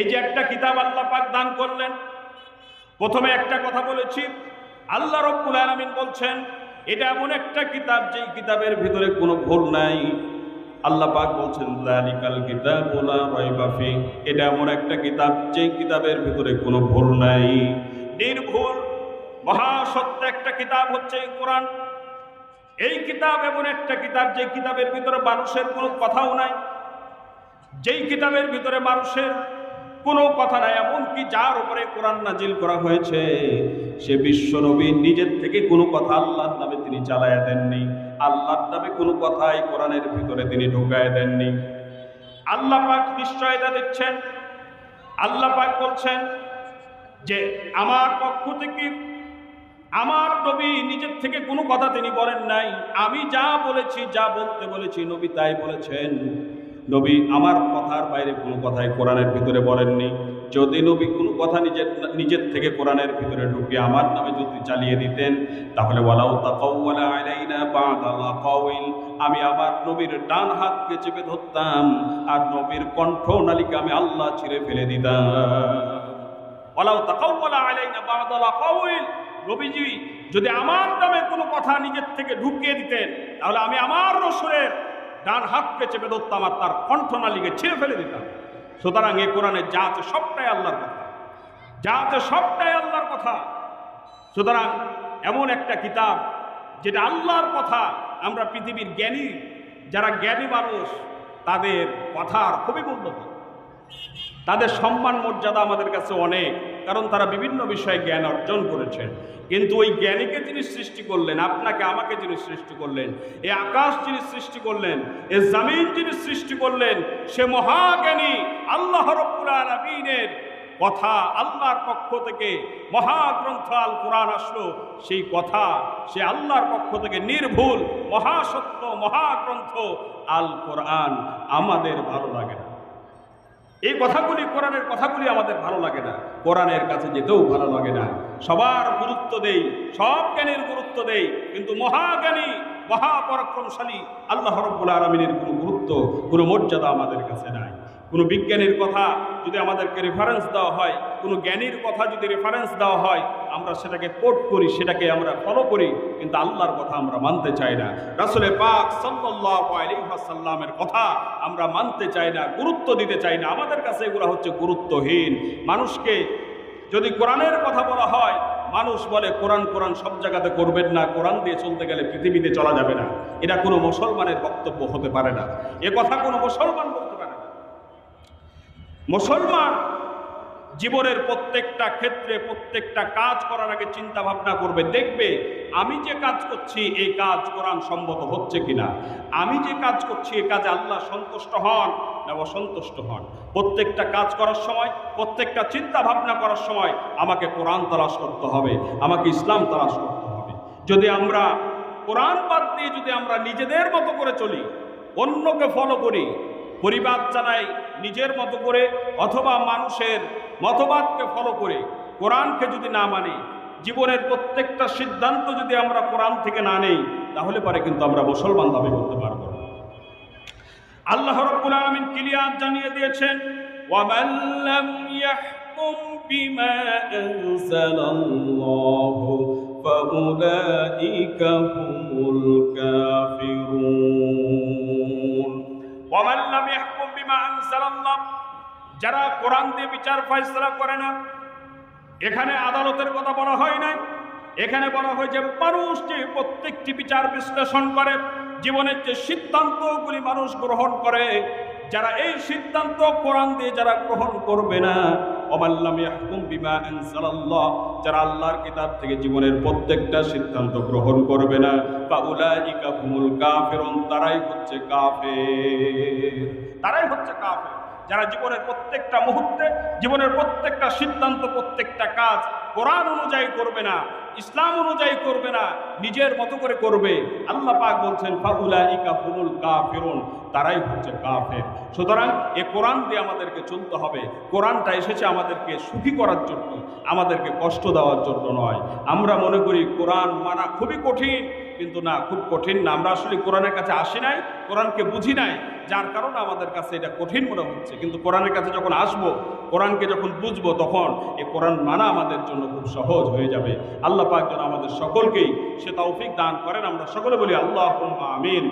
এই যে একটা কিতাব আল্লাহ পাক দান করলেন, প্রথমে একটা কথা বলেছি, আল্লাহ রব্বুল আলামিন বলছেন, এটা এমন একটা কিতাব যেই কিতাবের ভিতরে কোনো ভুল নাই। আল্লাহ পাক বলছেন জালিকাল কিতাবুল লা রাইবা ফি এটা এমন একটা কিতাব যেই কিতাবের ভিতরে কোনো ভুল নাই। নির্ভুল, মহাসত্য একটা কিতাব হচ্ছে এই কোরআন। এই কিতাব এমন একটা কিতাব যে কিতাবের ভিতরে মানুষের কোনো কথাও নাই। যেই কিতাবের ভিতরে মানুষের কোনো কথা নাই, এমনকি যার উপরে কোরআন নাজিল করা হয়েছে, সে বিশ্ব নবী নিজের থেকে কোনো কথা আল্লাহর নামে তিনি চালায়া দেননি। আল্লাহর নামে কোনো কথাই কোরআনের ভিতরে তিনি ঢুকায় দেননি। আল্লাহ পাক নিশ্চয়তা দিচ্ছেন। আল্লাহ পাক বলছেন যে, আমার পক্ষ থেকে আমার নবী নিজের থেকে কোনো কথা তিনি বলেন নাই। আমি যা বলেছি, যা বলতে বলেছি, নবী তাই বলেছেন। নবী আমার কথার বাইরে কোনো কথাই কোরআনের ভিতরে বলেননি। যদি নবী কোনো কথা নিজের নিজের থেকে কোরআনের ভিতরে ঢুকিয়ে আমার নামে যদি চালিয়ে দিতেন, তাহলে কাওইল আমি আমার নবীর ডান হাতকে চেপে ধরতাম আর নবীর কণ্ঠ নালিকা আমি আল্লাহ ছিঁড়ে ফেলে দিতাম। নবীজি, যদি আমার নামে কোনো কথা নিজের থেকে ঢুকিয়ে দিতেন, তাহলে আমি আমার রসুলের ডান হাতকে চেপে ধরতাম আর তার কণ্ঠনালীকে ছিঁড়ে ফেলে দিতাম। সুতরাং এ কোরআনে যা আছে সবটাই আল্লাহর কথা। যা আছে সবটাই আল্লাহর কথা। সুতরাং এমন একটা কিতাব যেটা আল্লাহর কথা, আমরা পৃথিবীর জ্ঞানী, যারা জ্ঞানী মানুষ, তাদের কথার খুবই মূল্যবান তাদের সম্মান, মর্যাদা আমাদের কাছে অনেক, কারণ তারা বিভিন্ন বিষয়ে জ্ঞান অর্জন করেছেন। কিন্তু ওই জ্ঞানীকে যিনি সৃষ্টি করলেন, আপনাকে আমাকে যিনি সৃষ্টি করলেন, এ আকাশ যিনি সৃষ্টি করলেন, এ জামিন যিনি সৃষ্টি করলেন, সে মহাজ্ঞানী আল্লাহ রব্বুল আলমিনের কথা আল্লাহর পক্ষ থেকে মহাগ্রন্থ আল কোরআন আসলো। সেই কথা সে আল্লাহর পক্ষ থেকে নির্ভুল, মহাসত্য, মহাগ্রন্থ আল কোরআন আমাদের ভালো লাগে না। এই কথাগুলি, কোরআনের কথাগুলি আমাদের ভালো লাগে না। কোরআনের কাছে যেতেও ভালো লাগে না। সবার গুরুত্ব দেই, সব জ্ঞানের গুরুত্ব দেই, কিন্তু মহাজ্ঞানী, মহাপরাক্রমশালী আল্লাহ রব্বুল আলমিনের কোনো গুরুত্ব, কোনো মর্যাদা আমাদের কাছে নাই। কোনো বিজ্ঞানীর কথা যদি আমাদেরকে রেফারেন্স দেওয়া হয়, কোনো জ্ঞানীর কথা যদি রেফারেন্স দেওয়া হয়, আমরা সেটাকে কোট করি, সেটাকে আমরা ফলো করি, কিন্তু আল্লাহর কথা আমরা মানতে চাই না। রাসুলের পাক সাল্লামের কথা আমরা মানতে চাই না, গুরুত্ব দিতে চাই না। আমাদের কাছে এগুলো হচ্ছে গুরুত্বহীন। মানুষকে যদি কোরআনের কথা বলা হয়, মানুষ বলে কোরআন কোরআন সব জায়গাতে করবেন না, কোরআন দিয়ে চলতে গেলে পৃথিবীতে চলা যাবে না। এটা কোনো মুসলমানের বক্তব্য হতে পারে না। এ কথা কোনো মুসলমান বলতে পারে মুসলমান জীবনের প্রত্যেকটা ক্ষেত্রে, প্রত্যেকটা কাজ করার আগে চিন্তা ভাবনা করবে, দেখবে আমি যে কাজ করছি, এই কাজ কোরআন সম্মত হচ্ছে কিনা। আমি যে কাজ করছি এই কাজে আল্লাহ সন্তুষ্ট হন না অসন্তুষ্ট হন? প্রত্যেকটা কাজ করার সময়, প্রত্যেকটা চিন্তা ভাবনা করার সময় আমাকে কোরআন তালাশ করতে হবে, আমাকে ইসলাম তালাশ করতে হবে। যদি আমরা কোরআন বাদ দিয়ে যদি আমরা নিজেদের মতো করে চলি, অন্যকে ফলো করি পরিবার চালাই নিজের মতো করে অথবা মানুষের মতবাদকে ফলো করে কোরআনকে যদি না মানে জীবনের প্রত্যেকটা সিদ্ধান্ত যদি আমরা কোরআন থেকে না নেই, তাহলে পরে কিন্তু আমরা মুসলমান দাবি করতে পারব আল্লাহ রব্বুল আলামিন ক্লিয়ার জানিয়ে দিয়েছেন কাফিরুন। যারা কোরআন দিয়ে বিচার ফয়সলা করে না, এখানে আদালতের কথা বলা হয় নাই। এখানে বলা হয় যে মানুষটি প্রত্যেকটি বিচার বিশ্লেষণ করে জীবনের যে সিদ্ধান্তগুলি মানুষ গ্রহণ করে, যারা এই সিদ্ধান্ত কোরআন দিয়ে যারা গ্রহণ করবে না অমাল্লাম ইয়াহকুম বিমা আনজালাল্লাহ, যারা আল্লাহর কিতাব থেকে জীবনের প্রত্যেকটা সিদ্ধান্ত গ্রহণ করবে না, ফাউলাইকা হুমুল কাফিরুন, তারাই হচ্ছে কাফের। তারাই হচ্ছে কাফের। যারা জীবনের প্রত্যেকটা মুহূর্তে, জীবনের প্রত্যেকটা সিদ্ধান্ত, প্রত্যেকটা কাজ কোরআন অনুযায়ী করবে না, ইসলাম অনুযায়ী করবে না, নিজের মতো করে করবে। আল্লাহ পাক বলছেন, ফাউলাইকা হুমুল কাফিরুন তারাই হচ্ছে কাফের সুতরাং এ কোরআন দিয়ে আমাদেরকে চলতে হবে। কোরআনটা এসেছে আমাদেরকে সুখী করার জন্য, আমাদেরকে কষ্ট দেওয়ার জন্য নয়। আমরা মনে করি কোরআন মানা খুবই কঠিন। কিন্তু না, খুব কঠিন না। আমরা আসলে কোরআনের কাছে আসি নাই, কোরআনকে বুঝি নাই। যার কারণে আমাদের কাছে এটা কঠিন মনে হচ্ছে। কিন্তু কোরআনের কাছে যখন আসব, কোরআনকে যখন বুঝব, তখন এই কোরআন মানা আমাদের জন্য খুব সহজ হয়ে যাবে। আল্লাহ পাক যেন আমাদের সকলকেই সে তৌফিক দান করেন। আমরা সকলে বলি আল্লাহ আমিন।